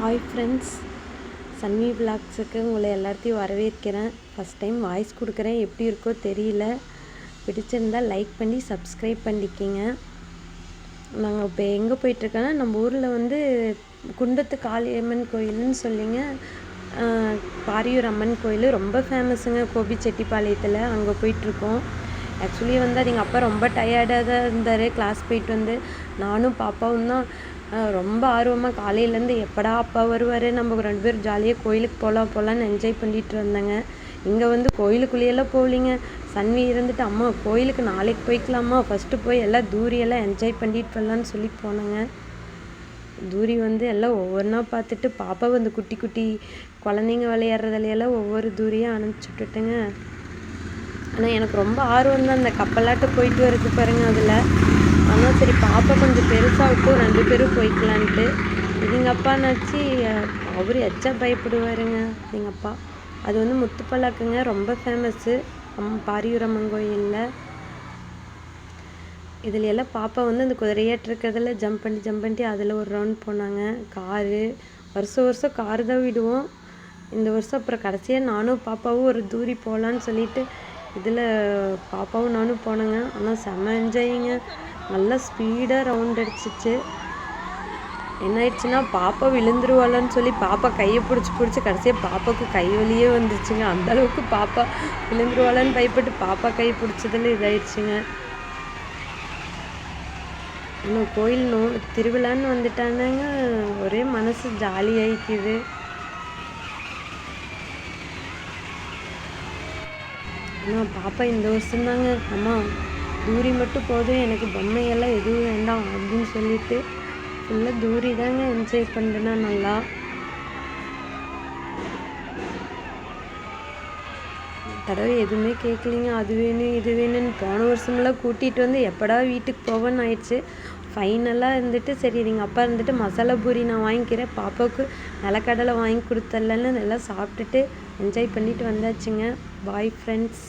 Hi friends Sanvi பிளாக்ஸுக்கு உங்களை எல்லாத்தையும் வரவேற்கிறேன். ஃபஸ்ட் டைம் வாய்ஸ் கொடுக்குறேன். எப்படி இருக்கோ தெரியல. பிடிச்சிருந்தா லைக் பண்ணி சப்ஸ்கிரைப் பண்ணிக்கிங்க. நாங்கள் இப்போ எங்கே போயிட்டுருக்கோன்னா நம்ம ஊரில் வந்து குண்டத்து காளியம்மன் கோயில்னு சொல்லிங்க பாரியூர் அம்மன் கோயில். ரொம்ப ஃபேமஸுங்க கோபிச்செட்டிப்பாளையத்தில் அங்கே போயிட்டுருக்கோம். ஆக்சுவலி வந்து அது எங்கள் அப்பா ரொம்ப டயர்டாக தான் இருந்தார். கிளாஸ் போயிட்டு வந்து நானும் பாப்பாவும் தான் ரொம்ப ஆர்வமாக காலையிலேருந்து எப்படா அப்பா வருவார்? நம்ம ரெண்டு பேரும் ஜாலியாக கோயிலுக்கு போகலாம் போகலான்னு என்ஜாய் பண்ணிட்டு இருந்தேங்க. இங்கே வந்து கோயிலுக்குள்ளேயெல்லாம் போகலிங்க. சன்வி இருந்துட்டு அம்மா கோயிலுக்கு நாளைக்கு போய்க்கலாமா? ஃபஸ்ட்டு போய் எல்லாம் தூரியெல்லாம் என்ஜாய் பண்ணிட்டு வரலான்னு சொல்லி போனேங்க. தூரி வந்து எல்லாம் ஒவ்வொன்றா பார்த்துட்டு பாப்பா வந்து குட்டி குட்டி குழந்தைங்க விளையாடுறதுலையெல்லாம் ஒவ்வொரு தூரியாக அனுப்பிச்சி விட்டுட்டுங்க. ஆனால் எனக்கு ரொம்ப ஆர்வம் தான் இந்த கப்பலாட்ட போயிட்டு வருது பாருங்க அதில். ஆனால் சரி பாப்பா கொஞ்சம் பெருசாகட்டும் ரெண்டு பேரும் போய்க்கலான்ட்டு. எங்கள் அப்பா அவர் எச்சா பயப்படுவாருங்க எங்கள் அப்பா. அது வந்து முத்துப்பல்லாக்குங்க ரொம்ப ஃபேமஸ்ஸு அம் பாரியூரம்மன் கோயிலில். இதில் எல்லாம் பாப்பா வந்து அந்த குதிரையாட்டு இருக்கிறதுல ஜம்ப் பண்ணி ஜம்ப் பண்ணி அதில் ஒரு ரவுண்ட் போனாங்க. காரு. வருஷம் வருஷம் காரு தான் விடுவோம். இந்த வருஷம் அப்புறம் கடைசியாக நானும் பாப்பாவும் ஒரு தூரி போகலான்னு சொல்லிட்டு இதில் பாப்பாவும் நானும் போனேங்க. ஆனால் செம்ம என்ஜாயிங்க நல்லா ஸ்பீடாக ரவுண்ட் அடிச்சிச்சு. என்ன ஆயிடுச்சுன்னா பாப்பா விழுந்துருவாளான்னு சொல்லி பாப்பா கையை பிடிச்சி பிடிச்சி கடைசியாக பாப்பாவுக்கு கை வலியே வந்துருச்சுங்க. அந்த அளவுக்கு பாப்பா விழுந்துருவாளான்னு பயப்பட்டு பாப்பா கை பிடிச்சதுல இதாயிடுச்சுங்க. இன்னும் கோயில் நோ திருவிழான்னு வந்துட்டானாங்க. ஒரே மனசு ஜாலியாயிக்குது. ஆனால் பாப்பா இந்த வருஷம் தாங்க அம்மா தூரி மட்டும் போதும் எனக்கு பொம்மையெல்லாம் எதுவும் வேண்டாம் அப்படின்னு சொல்லிட்டு ஃபுல்லாக தூரி தாங்க என்ஜாய் பண்ணுறேன்னா நல்லா. தடவை எதுவுமே கேட்கலிங்க அது வேணும் இது வேணும்னு போன வருஷமெல்லாம் கூட்டிகிட்டு வந்து எப்படா வீட்டுக்கு போவேன்னு ஆயிடுச்சு. ஃபைனலாக இருந்துட்டு சரி எங்கள் அப்பா இருந்துட்டு மசாலா பூரி நான் வாங்கிக்கிறேன் பாப்பாவுக்கு நிலக்கடலை வாங்கி கொடுத்தர்லன்னு நல்லா சாப்பிட்டுட்டு என்ஜாய் பண்ணிட்டு வந்தாச்சுங்க. Bye friends